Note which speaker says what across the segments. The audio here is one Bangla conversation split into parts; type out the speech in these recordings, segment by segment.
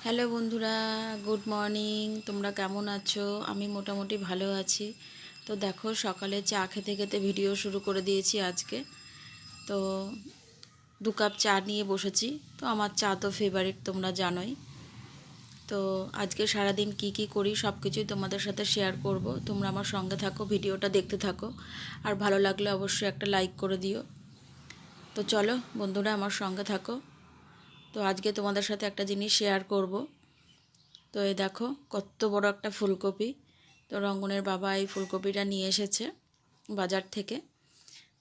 Speaker 1: হ্যালো বন্ধুরা, গুড মর্নিং। তোমরা কেমন আছো? আমি মোটামুটি ভালো আছি। তো দেখো, সকালে চা খেতে খেতে ভিডিও শুরু করে দিয়েছি আজকে। তো দু কাপ চা নিয়ে বসেছি। তো আমার চা তো ফেভারিট তোমরা জানোই। তো আজকে সারাদিন কি কি করি সব কিছুই তোমাদের সাথে শেয়ার করব। তোমরা আমার সঙ্গে থাকো, ভিডিওটা দেখতে থাকো। আর ভালো লাগলে অবশ্যই একটা লাইক করে দিও। তো চলো, বন্ধুরা আমার সঙ্গে থাকো। তো আজকে তোমাদের সাথে একটা জিনিস শেয়ার করব। তো এই দেখো, কত বড় একটা ফুলকপি। তো রঙ্গনের বাবা এই ফুলকপিটা নিয়ে এসেছে বাজার থেকে।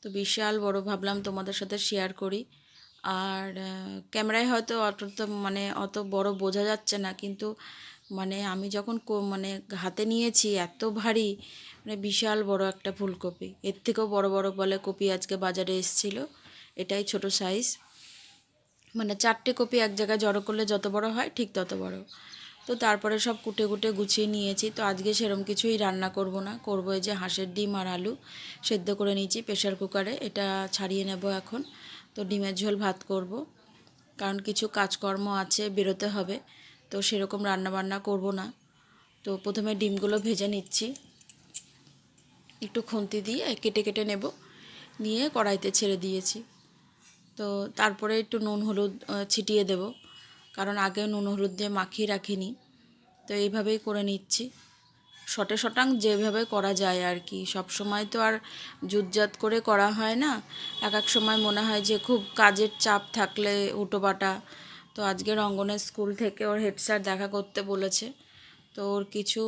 Speaker 1: তো বিশাল বড় ভাবলাম তোমাদের সাথে শেয়ার করি। আর ক্যামেরায় হয়তো অত মানে অত বড় বোঝা যাচ্ছে না, কিন্তু মানে আমি যখন মানে হাতে নিয়েছি এত ভারী মানে বিশাল বড় একটা ফুলকপি। এর থেকেও বড় বড় বলে কপি আজকে বাজারে এসেছিল। এটাই ছোট সাইজ মানে চারটে কপি এক জায়গায় জড়ো করলে যত বড় হয় ঠিক তত বড়। তো তারপরে সব কুটে কুটে গুছিয়ে নিয়েছি। তো আজকে সেরম কিছুই রান্না করব না। করব এই যে হাঁসের ডিম আর আলু সেদ্ধ করে নিয়েছি প্রেশার কুকারে। এটা ছাড়িয়ে নেব এখন। তো ডিমের ঝোল ভাত করব। কারণ কিছু কাজকর্ম আছে, বেরোতে হবে। তো সেরকম রান্না বান্না করব না। তো প্রথমে ডিমগুলো ভেজে নিচ্ছি। একটু খুন্তি দিয়ে কেটে কেটে নেব। নিয়ে কড়াইতে ছেড়ে দিয়েছি। তো তারপরে একটু নুন, হলুদ ছিটিয়ে দেব। কারণ আগে নুন, হলুদ দিয়ে মাখিয়ে রাখিনি। তো এইভাবেই করে নিচ্ছি। শটে শটাং যেভাবে করা যায় আর কি। সব সময় তো আর জুতজাত করে করা হয় না। এক এক সময় মনে হয় যে খুব কাজের চাপ থাকলে উটোবাটা তো আজকে রঙ্গনের স্কুল থেকে ওর হেড স্যার দেখা করতে বলেছে। তো ওর কিছু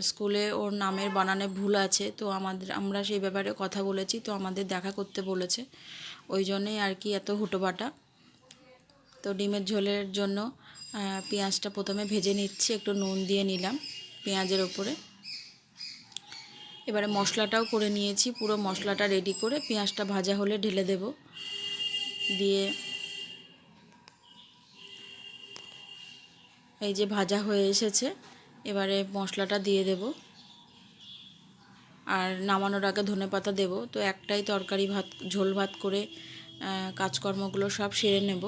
Speaker 1: স্কুলে ওর নামের বানানে ভুল আছে। তো আমাদের, আমরা সেই ব্যাপারে কথা বলেছি। তো আমাদের দেখা করতে বলেছে। ওই জন্যই আর কি এত হুটোবাটা তো ডিমের ঝোলের জন্য পেঁয়াজটা প্রথমে ভেজে নিচ্ছি, একটু নুন দিয়ে নিলাম পেঁয়াজের ওপরে। এবারে মশলাটাও করে নিয়েছি, পুরো মশলাটা রেডি করে পেঁয়াজটা ভাজা হলে ঢেলে দেব। দিয়ে এই যে ভাজা হয়ে এসেছে, এবারে মশলাটা দিয়ে দেব। আর নামানোর আগে ধনে পাতা দেবো। তো একটাই তরকারি ভাত, ঝোল ভাত করে কাজকর্মগুলো সব সেরে নেব।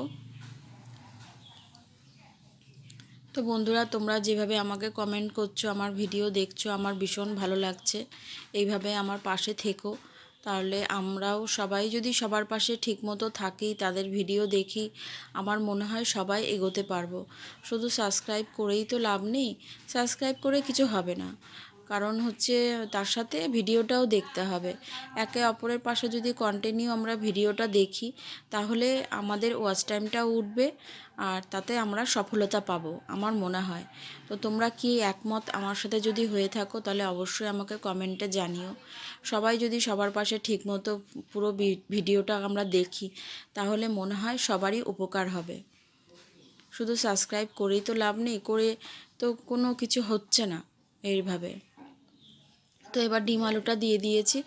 Speaker 1: তো বন্ধুরা, তোমরা যেভাবে আমাকে কমেন্ট করছ, আমার ভিডিও দেখছ, আমার ভীষণ ভালো লাগছে। এইভাবে আমার পাশে থেকো। তাহলে আমরাও সবাই যদি সবার পাশে ঠিকমতো থাকি, তাদের ভিডিও দেখি, আমার মনে হয় সবাই এগোতে পারব। শুধু সাবস্ক্রাইব করেই তো লাভ নেই সাবস্ক্রাইব করে কিছু হবে না। কারণ হচ্ছে তার সাথে ভিডিওটাও দেখতে হবে। একে অপরের পাশে যদি কন্টিনিউ আমরা ভিডিওটা দেখি, তাহলে আমাদের ওয়াচ টাইমটাও উঠবে আর তাতে আমরা সফলতা পাবো, আমার মনে হয়। তো তোমরা কি একমত আমার সাথে যদি হয়ে থাকো, তাহলে অবশ্যই আমাকে কমেন্টে জানিও। সবাই যদি সবার পাশে ঠিকমতো পুরো ভিডিওটা আমরা দেখি, তাহলে মনে হয় সবারই উপকার হবে। শুধু সাবস্ক্রাইব করেই তো লাভ নেই, করে তো কোনো কিছু হচ্ছে না, এইভাবে। তো এবার ডিম আলুটা দিয়ে দিয়েছি,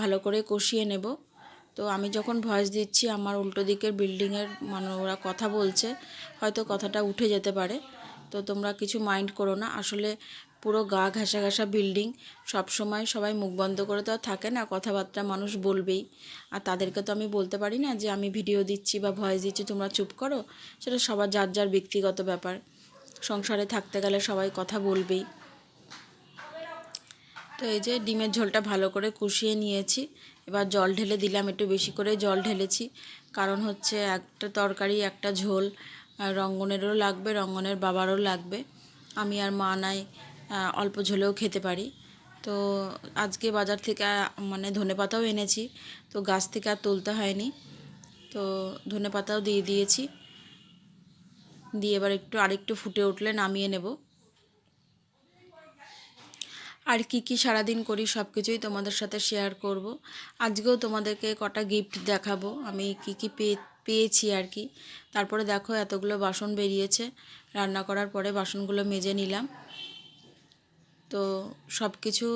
Speaker 1: ভালো করে কষিয়ে নেব। তো আমি যখন ভয়েস দিচ্ছি, আমার উল্টো দিকের বিল্ডিংয়ের মানে ওরা কথা বলছে, হয়তো কথাটা উঠে যেতে পারে। তো তোমরা কিছু মাইন্ড করো না, আসলে পুরো গা ঘাসা ঘাসা বিল্ডিং সব সময় সবাই মুখ বন্ধ করে তো আর থাকে না, কথাবার্তা মানুষ বলবেই। আর তাদেরকে তো আমি বলতে পারি না যে আমি ভিডিও দিচ্ছি বা ভয়েস দিচ্ছি, তোমরা চুপ করো। সেটা সবার, যার যার ব্যক্তিগত ব্যাপার। সংসারে থাকতে গেলে সবাই কথা বলবেই। তো এই যে ডিমের ঝোলটা ভালো করে কষিয়ে নিয়েছি। এবার জল ঢেলে দিলাম, একটু বেশি করে জল ঢেলেছি। কারণ হচ্ছে একটা তরকারি, একটা ঝোল রঙ্গনেরও লাগবে, রঙ্গনের বাবারও লাগবে। আমি আর মা নাই অল্প ঝোলেও খেতে পারি। তো আজকে বাজার থেকে মানে ধনে পাতাও এনেছি, তো গাছ থেকে আর তুলতে হয়নি। তো ধনে পাতাও দিয়ে দিয়েছি। দিয়ে এবার একটু, আরেকটু ফুটে উঠলে নামিয়ে নেব। আর কি কি সারাদিন করি সব কিছুই তোমাদের সাথে শেয়ার করব। আজকেও তোমাদেরকে কটা গিফট দেখাবো। আমি কি কি পেয়ে পেয়েছি আর কি। তারপরে দেখো এতগুলো বাসন বেরিয়েছে। রান্না করার পরে বাসনগুলো মেজে নিলাম। তো সব কিছু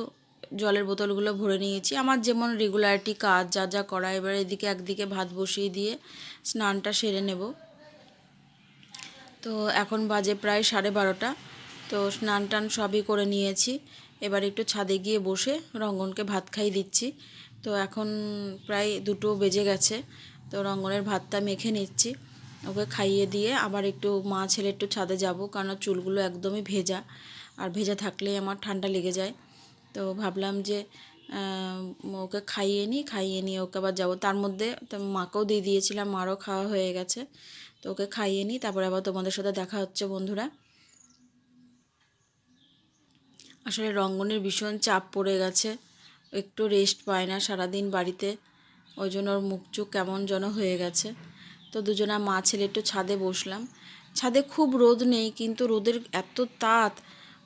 Speaker 1: জলের বোতলগুলো ভরে নিয়েছি। আমার যেমন রেগুলারিটি কাজ, যা যা করা, এবার এদিকে একদিকে ভাত বসিয়ে দিয়ে স্নানটা সেরে নেব। তো এখন বাজে প্রায় সাড়ে বারোটা। তো স্নান টান সবই করে নিয়েছি। এবার একটু ছাদে গিয়ে বসে রঙ্গনকে ভাত খাই দিচ্ছি। তো এখন প্রায় দুটো বেজে গেছে, তো রঙ্গনের ভাতটা মেখে নিচ্ছি। ওকে খাইয়ে দিয়ে আবার একটু মা ছেলে একটু ছাদে যাব, কারণ চুলগুলো একদমই ভেজা, আর ভেজা থাকলেই আমার ঠান্ডা লেগে যায়। তো ভাবলাম যে ওকে খাইয়ে নিই খাইয়ে নিয়ে ওকে আবার যাব। তার মধ্যে মাকেও দিয়ে দিয়েছিলাম, মারও খাওয়া হয়ে গেছে। তো ওকে খাইয়ে নিই তারপরে আবার তোমাদের সাথে দেখা হচ্ছে বন্ধুরা। আসলে রঙ্গনের ভীষণ চাপ পড়ে গেছে। একটু রেস্ট পায় না সারাদিন বাড়িতে। ওই জন্য ওর মুখ চুখ কেমন যেন হয়ে গেছে। তো দুজনা মা ছেলে একটু ছাদে বসলাম। ছাদে খুব রোদ নেই, কিন্তু রোদের এত তাত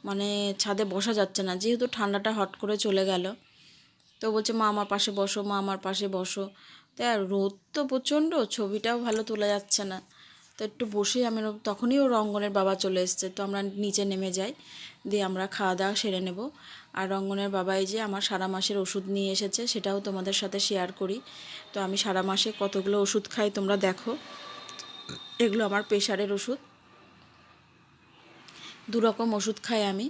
Speaker 1: মানে ছাদে বসা যাচ্ছে না। যেহেতু ঠান্ডাটা হট করে চলে গেল। তো বলছে, মা, আমার পাশে বসো, মা, আমার পাশে বসো। তো আর রোদ তো প্রচণ্ড, ছবিটাও ভালো তোলা যাচ্ছে না। তো একটু বসেই আমি তখনই ও রঙ্গনের বাবা চলে এসছে। তো আমরা নিচে নেমে যাই, দিয়ে আমরা খাওয়া দাওয়া সেরে নেব। আর রঙ্গনের বাবা এই যে আমার সারা মাসের ওষুধ নিয়ে এসেছে, সেটাও তোমাদের সাথে শেয়ার করি। তো আমি সারা মাসে কতগুলো ওষুধ খাই তোমরা দেখো। এগুলো আমার প্রেশারের ওষুধ। দু রকম ওষুধ খাই আমি।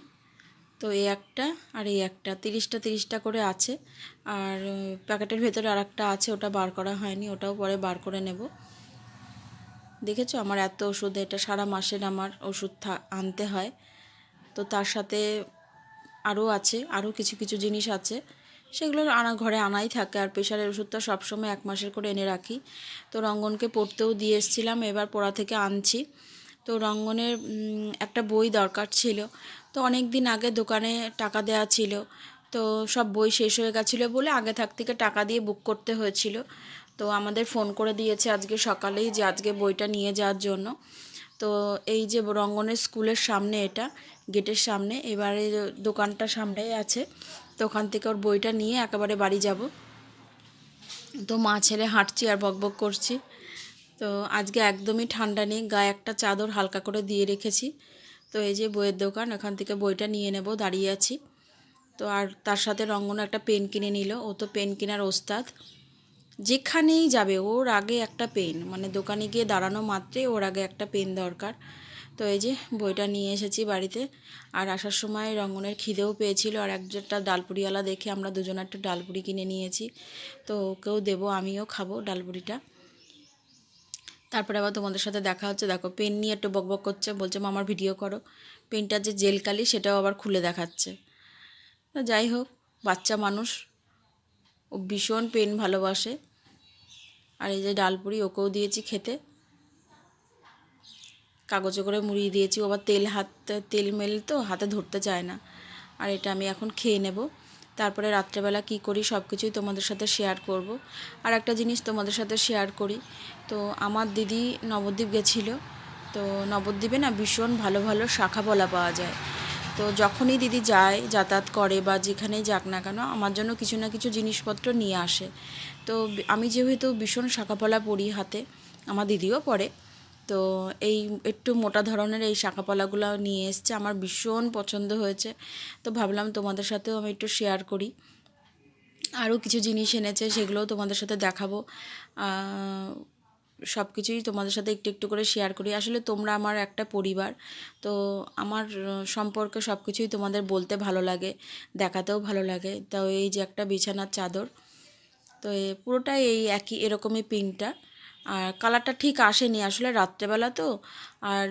Speaker 1: তো এই একটা আর এই একটা, তিরিশটা তিরিশটা করে আছে। আর প্যাকেটের ভেতরে আর একটা আছে, ওটা বার করা হয়নি, ওটাও পরে বার করে নেব। দেখেছ? আমার এত ওষুধ এটা সারা মাসের আমার ওষুধ আনতে হয়। তো তার সাথে আরও আছে আরও কিছু কিছু জিনিস আছে। সেগুলো আনা, ঘরে আনাই থাকে। আর প্রেশারের ওষুধটা সবসময় এক মাসের করে এনে রাখি। তো রঙ্গনকে পড়তেও দিয়ে এসেছিলাম, এবার পড়া থেকে আনছি। তো রঙ্গনের একটা বই দরকার ছিল। তো অনেক দিন আগে দোকানে টাকা দেওয়া ছিল। তো সব বই শেষ হয়ে গেছিল বলে আগে থাক থেকে টাকা দিয়ে বুক করতে হয়েছিল। তো আমাদের ফোন করে দিয়েছে আজকে সকালেই যে আজকে বইটা নিয়ে যাওয়ার জন্য। তো এই যে রঙ্গনের স্কুলের সামনে এটা, গেটের সামনে, এবারে দোকানটা সামনেই আছে। তো ওখান থেকে ওর বইটা নিয়ে একেবারে বাড়ি যাব। তো মা ছেলে হাঁটছি আর বকবক করছি। তো আজকে একদমই ঠান্ডা নেই, গায়ে একটা চাদর হালকা করে দিয়ে রেখেছি। তো এই যে বইয়ের দোকান এখান থেকে বইটা নিয়ে নেব, দাঁড়িয়ে আছি। তো আর তার সাথে রঙ্গন একটা পেন কিনে নিল, ও তো পেন কেনার ওস্তাদ। যেখানেই যাবে, ওর আগে একটা পেন। মানে দোকানে গিয়ে দাঁড়ানো মাত্রই ওর আগে একটা পেন দরকার। তো এই যে বইটা নিয়ে এসেছি বাড়িতে। আর আসার সময় রঙ্গনের খিদেও পেয়েছিল। আর একটা ডালপুরিওয়ালা দেখে আমরা দুজন একটা ডালপুরি কিনে নিয়েছি। তো ওকেও দেবো, আমিও খাব ডালপুরিটা। তারপরে আবার তোমাদের সাথে দেখা হচ্ছে। দেখো, পেন নিয়ে একটু বকবক করছে। বলছে মা আমার ভিডিও করো। পেনটার যে জেল কালি সেটাও আবার খুলে দেখাচ্ছে। যাই হোক, বাচ্চা মানুষ। ও ভীষণ পেন ভালোবাসে। আর এই যে ডালপুরি ওকেও দিয়েছি খেতে। কাগজে করে মুড়িয়ে দিয়েছি। আবার তেল হাত, তেল মেল তো, হাতে ধরতে চায় না। আর এটা আমি এখন খেয়ে নেব। তারপরে রাত্রেবেলা কি করি সব কিছুই তোমাদের সাথে শেয়ার করব। আর একটা জিনিস তোমাদের সাথে শেয়ার করি। তো আমার দিদি নবদ্বীপ গেছিল। তো নবদ্বীপে না ভীষণ ভালো ভালো শাখা বলা পাওয়া যায়। তো যখনই দিদি যায়, যাতায়াত করে বা যেখানেই যাক না কেন, আমার জন্য কিছু না কিছু জিনিসপত্র নিয়ে আসে। তো আমি যেহেতু ভীষণ শাখাপলা পরি হাতে, আমার দিদিও পরে, তো এই একটু মোটা ধরনের এই শাখাপলাগুলো নিয়ে এসছে, আমার ভীষণ পছন্দ হয়েছে। তো ভাবলাম তোমাদের সাথেও আমি একটু শেয়ার করি। আরও কিছু জিনিস এনেছে, সেগুলোও তোমাদের সাথে দেখাবো। সব কিছুই তোমাদের সাথে একটু একটু করে শেয়ার করি। আসলে তোমরা আমার একটা পরিবার, তো আমার সম্পর্কে সব কিছুই তোমাদের বলতে ভালো লাগে, দেখাতেও ভালো লাগে। তো এই যে একটা বিছানার চাদর, তো পুরোটাই এই একই, এরকমই পিঙ্কটা। আর কালারটা ঠিক আসেনি আসলে রাত্রেবেলা তো। আর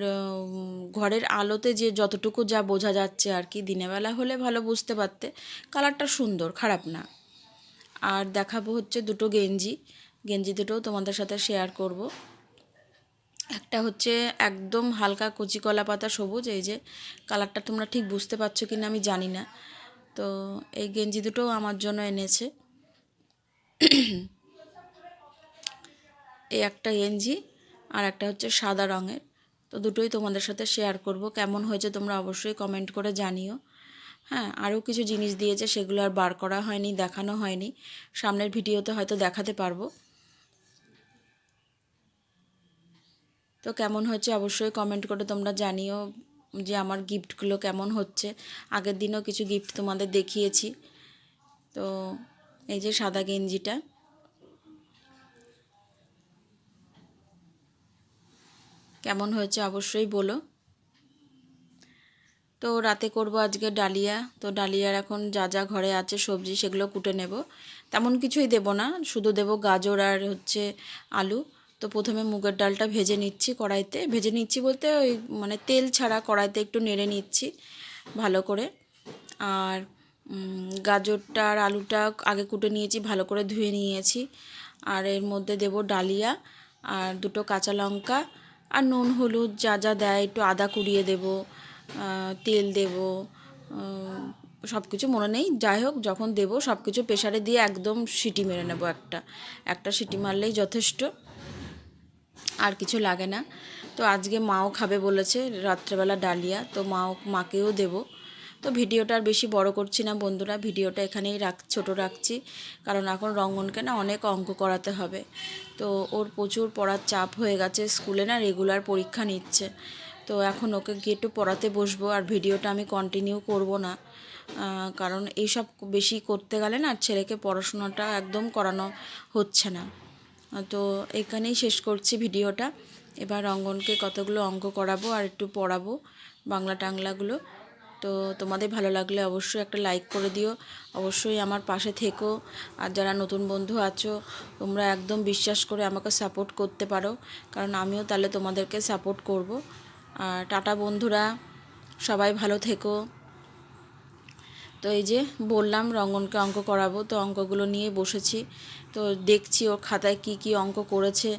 Speaker 1: ঘরের আলোতে যে যতটুকু যা বোঝা যাচ্ছে আর কি, দিনেবেলা হলে ভালো বুঝতে পারতে কালারটা সুন্দর, খারাপ না। আর দেখাবো হচ্ছে দুটো গেঞ্জি। গেঞ্জি দুটোও তোমাদের সাথে শেয়ার করব। একটা হচ্ছে একদম হালকা কচি কলা পাতা সবুজ, এই যে কালারটা তোমরা ঠিক বুঝতে পারছ কি না আমি জানি না। তো এই গেঞ্জি দুটোও আমার জন্য এনেছে। এই একটা গেঞ্জি আর একটা হচ্ছে সাদা রঙের। তো দুটোই তোমাদের সাথে শেয়ার করব। কেমন হয়েছে তোমরা অবশ্যই কমেন্ট করে জানিও। হ্যাঁ আরও কিছু জিনিস দিয়েছে, সেগুলো আর বার করা হয়নি, দেখানো হয়নি। সামনের ভিডিওতে হয়তো দেখাতে পারব। তো কেমন হয়েছে অবশ্যই কমেন্ট করে তোমরা জানিও যে আমার গিফটগুলো কেমন হচ্ছে। আগের দিনও কিছু গিফট তোমাদের দেখিয়েছি। তো এই যে সাদা গেঞ্জিটা। কেমন হয়েছে অবশ্যই বলো। তো রাতে করব আজকে ডালিয়া। তো ডালিয়ার এখন যা যা ঘরে আছে সবজি সেগুলো কুটে নেব। তেমন কিছুই দেব না, শুধু দেব গাজর আর হচ্ছে আলু। তো প্রথমে মুগের ডালটা ভেজে নিচ্ছি কড়াইতে। ভেজে নিচ্ছি বলতে ওই মানে তেল ছাড়া কড়াইতে একটু নেড়ে নিচ্ছি ভালো করে। আর গাজরটা আর আলুটা আগে কুটে নিয়েছি, ভালো করে ধুয়ে নিয়েছি। আর এর মধ্যে দেব ডালিয়া আর দুটো কাঁচা লঙ্কা আর নুন, হলুদ যা যা দেয় একটু আদা কুড়িয়ে দেব তেল দেব সব কিছু মনে নেই। যাই হোক, যখন দেব সব কিছু প্রেশারে দিয়ে একদম সিটি মেরে নেব একটা। একটা সিটি মারলেই যথেষ্ট। আর কিছু লাগে না। তো আজকে মাও খাবে বলেছে রাত্রেবেলা ডালিয়া, তো মাও, মাকেও দেব। তো ভিডিওটা আর বেশি বড় করছি না বন্ধুরা, ভিডিওটা এখানেই রাখ, ছোটো রাখছি। কারণ এখন রঙ্গনকে না অনেক অঙ্ক করাতে হবে। তো ওর প্রচুর পড়ার চাপ হয়ে গেছে, স্কুলে না রেগুলার পরীক্ষা নিচ্ছে। তো এখন ওকে গিয়ে একটু পড়াতে বসবো আর ভিডিওটা আমি কন্টিনিউ করব না। কারণ এইসব বেশি করতে গেলে না ছেলেকে পড়াশোনাটা একদম করানো হচ্ছে না। তো এখানেই শেষ করছি ভিডিওটা। এবার অঙ্গনকে কতগুলো অঙ্ক করাবো আর একটু পড়াবো বাংলা টাংলাগুলো। তো তোমাদের ভালো লাগলে অবশ্যই একটা লাইক করে দিও। অবশ্যই আমার পাশে থেকো। আর যারা নতুন বন্ধু আছো, তোমরা একদম বিশ্বাস করে আমাকে সাপোর্ট করতে পারো। কারণ আমিও তাহলে তোমাদেরকে সাপোর্ট করব। আর টাটা বন্ধুরা, সবাই ভালো থেকো। তো এই যে বললাম রঙ্গনকে অঙ্ক করাবো, তো অঙ্কগুলো নিয়ে বসেছি। তো দেখছি ওর খাতায় কি কি অঙ্ক করেছে,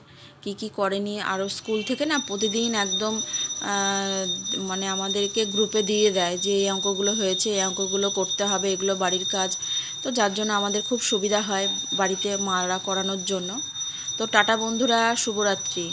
Speaker 1: কি কি করেনি। আরও স্কুল থেকে না প্রতিদিন একদম মানে আমাদেরকে গ্রুপে দিয়ে দেয় যে এই অঙ্কগুলো হয়েছে, এই অঙ্কগুলো করতে হবে, এগুলো বাড়ির কাজ। তো যার জন্য আমাদের খুব সুবিধা হয় বাড়িতে মারা করানোর জন্য। তো টাটা বন্ধুরা, শুভরাত্রি।